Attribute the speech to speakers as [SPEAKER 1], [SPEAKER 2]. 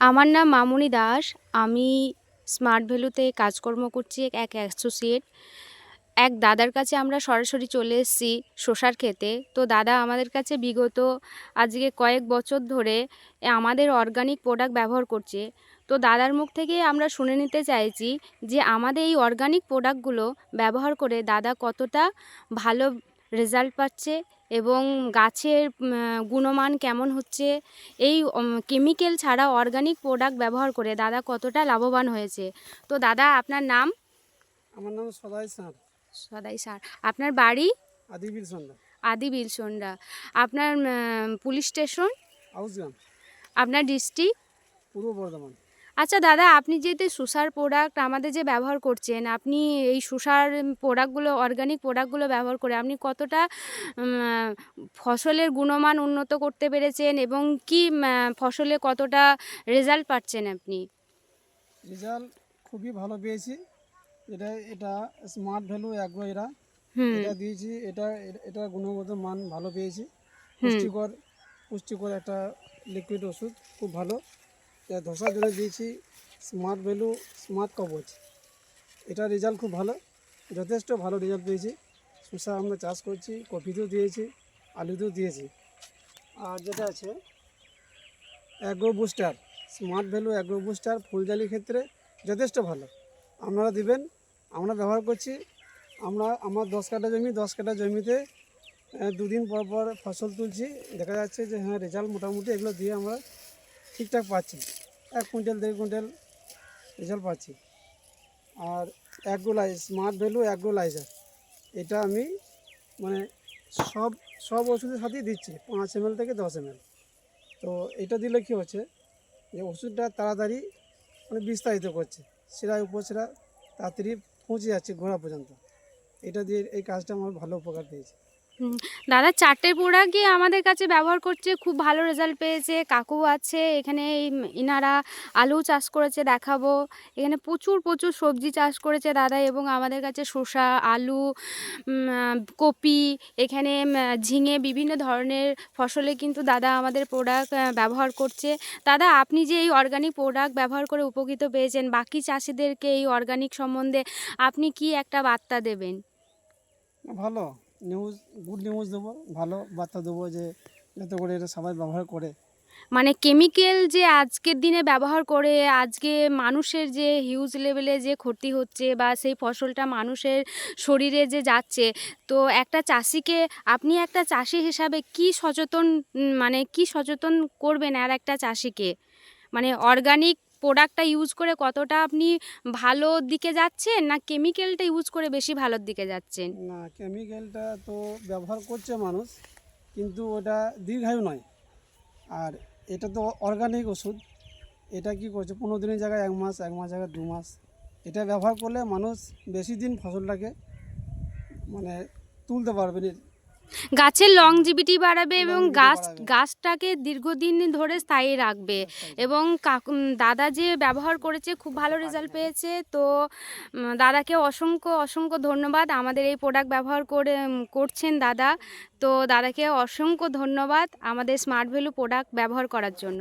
[SPEAKER 1] আমার নাম মামুনি দাস। আমি স্মার্ট ভ্যালুতে কাজকর্ম করছি, এক অ্যাসোসিয়েট এক দাদার কাছে আমরা সরাসরি চলে এসেছি শসার খেতে তো দাদা, আমাদের কাছে বিগত আজকে কয়েক বছর ধরে আমাদের অর্গানিক প্রোডাক্ট ব্যবহার করছে। তো দাদার মুখ থেকে আমরা শুনে নিতে চাইছি যে, আমাদের এই অর্গানিক প্রোডাক্টগুলো ব্যবহার করে দাদা কতটা ভালো রেজাল্ট পাচ্ছে এবং গাছের গুণমান কেমন হচ্ছে এই কেমিক্যাল ছাড়া অর্গানিক প্রোডাক্ট ব্যবহার করে দাদা কতটা লাভবান হয়েছে। তো দাদা আপনার নাম?
[SPEAKER 2] আমার নাম সদাই স্যার
[SPEAKER 1] সদাই স্যার আপনার বাড়ি?
[SPEAKER 2] আদিবীর সন্ধ্যা।
[SPEAKER 1] আদি বিলসন্ডা আপনার পুলিশ স্টেশন? আপনার ডিস্ট্রিক্ট
[SPEAKER 2] পূর্ব বর্ধমান।
[SPEAKER 1] আচ্ছা দাদা আপনি যেহেতু সুসার প্রোডাক্ট আমাদের যে ব্যবহার করছেন আপনি এই সুসার প্রোডাক্টগুলো অর্গানিক প্রোডাক্টগুলো ব্যবহার করে আপনি কতটা ফসলের গুণমান উন্নত করতে পেরেছেন এবং কি ফসলে কতটা রেজাল্ট পাচ্ছেন আপনি?
[SPEAKER 2] রেজাল্ট খুবই ভালো পেয়েছি। এটা এটা স্মার্ট ভ্যালু অ্যাগ্রো এটা দিয়েছি এটা এটা গুণগত মান ভালো পেয়েছি। পুষ্টিকর পুষ্টিকর একটা লিকুইড ওষুধ খুব ভালো। ধসার জন্য দিয়েছি। স্মার্ট ভ্যালু স্মার্ট কবচ এটা রেজাল্ট খুব ভালো। যথেষ্ট ভালো রেজাল্ট পেয়েছি। শসা আমরা চাষ করছি, কপিতেও দিয়েছি, আলুতেও দিয়েছি। আর যেটা আছে agro booster smart value agro booster ফুলজালির ক্ষেত্রে যথেষ্ট ভালো। আপনারা দিবেন, আমরা ব্যবহার করছি। আমরা, আমার দশ কাঠা জমি, দশ কাঠা জমিতে দুদিন পর পর ফসল তুলছি। দেখা যাচ্ছে যে হ্যাঁ রেজাল্ট মোটামুটি এগুলো দিয়ে আমরা ঠিকঠাক পাচ্ছি। এক কুইন্টাল, দেড় কুইন্টাল রেজাল্ট পাচ্ছি। আর অ্যাগ্রোলাই স্মার্ট ভ্যালু অ্যাগ্রোলাইজার এটা আমি মানে সব সব ওষুধের সাথেই দিচ্ছি, পাঁচ এম থেকে দশ এম তো এটা দিলে কী হচ্ছে, যে ওষুধটা তাড়াতাড়ি মানে বিস্তারিত করছে, সেরা উপসেরা তাড়াতাড়ি পৌঁছে যাচ্ছে গোড়া পর্যন্ত। এটা দিয়ে এই কাজটা আমার ভালো উপকার পেয়েছে।
[SPEAKER 1] দাদা চারটে প্রোডাক্টই আমাদের কাছে ব্যবহার করছে, খুব ভালো রেজাল্ট পেয়েছে কাকু আছে, এখানে ইনারা আলু চাষ করেছে দেখাবো, এখানে প্রচুর প্রচুর সবজি চাষ করেছে দাদা এবং আমাদের কাছে শসা, আলু কপি, এখানে ঝিঙে বিভিন্ন ধরনের ফসলে কিন্তু দাদা আমাদের প্রোডাক্ট ব্যবহার করছে। দাদা আপনি যে এই অর্গানিক প্রোডাক্ট ব্যবহার করে উপকৃত পেয়েছেন, বাকি চাষিদেরকে এই অর্গানিক সম্বন্ধে আপনি কি একটা বার্তা দেবেন?
[SPEAKER 2] ভালো। নিউজ গুড নিউজ দেবো, ভালো বার্তা দেবো যে যাতে করে এটা সবাই ব্যবহার করে।
[SPEAKER 1] মানে কেমিক্যাল যে আজকের দিনে ব্যবহার করে, আজকে মানুষের যে হিউজ লেভেলে যে ক্ষতি হচ্ছে বা সেই ফসলটা মানুষের শরীরে যে যাচ্ছে, তো একটা চাষিকে আপনি একটা চাষি হিসাবে কি সচেতন মানে কি সচেতন করবেন আর একটা চাষিকে? মানে অর্গানিক প্রোডাক্টটা ইউজ করে কতটা আপনি ভালো দিকে যাচ্ছেন, না কেমিক্যালটা ইউজ করে বেশি ভালোর দিকে যাচ্ছেন?
[SPEAKER 2] না কেমিক্যালটা তো ব্যবহার করছে মানুষ, কিন্তু ওটা দীর্ঘায়ু নয়। আর এটা তো অর্গানিক ওষুধ, এটা কি করছে, পনেরো দিনের জায়গায় এক মাস এক মাস জায়গায় দু মাস। এটা ব্যবহার করলে মানুষ বেশি দিন ফসলটাকে মানে তুলতে পারবে।
[SPEAKER 1] গাছের লংজিভিটি বাড়াবে এবং গাছ গাছটাকে দীর্ঘদিন ধরে স্থায়ী রাখবে। এবং কাকু দাদা যে ব্যবহার করেছে খুব ভালো রেজাল্ট পেয়েছে। তো দাদাকে অসংখ্য অসংখ্য ধন্যবাদ। আমাদের এই প্রোডাক্ট ব্যবহার করে করছেন দাদা। তো দাদাকে অসংখ্য ধন্যবাদ আমাদের স্মার্ট ভ্যালু প্রোডাক্ট ব্যবহার করার জন্য।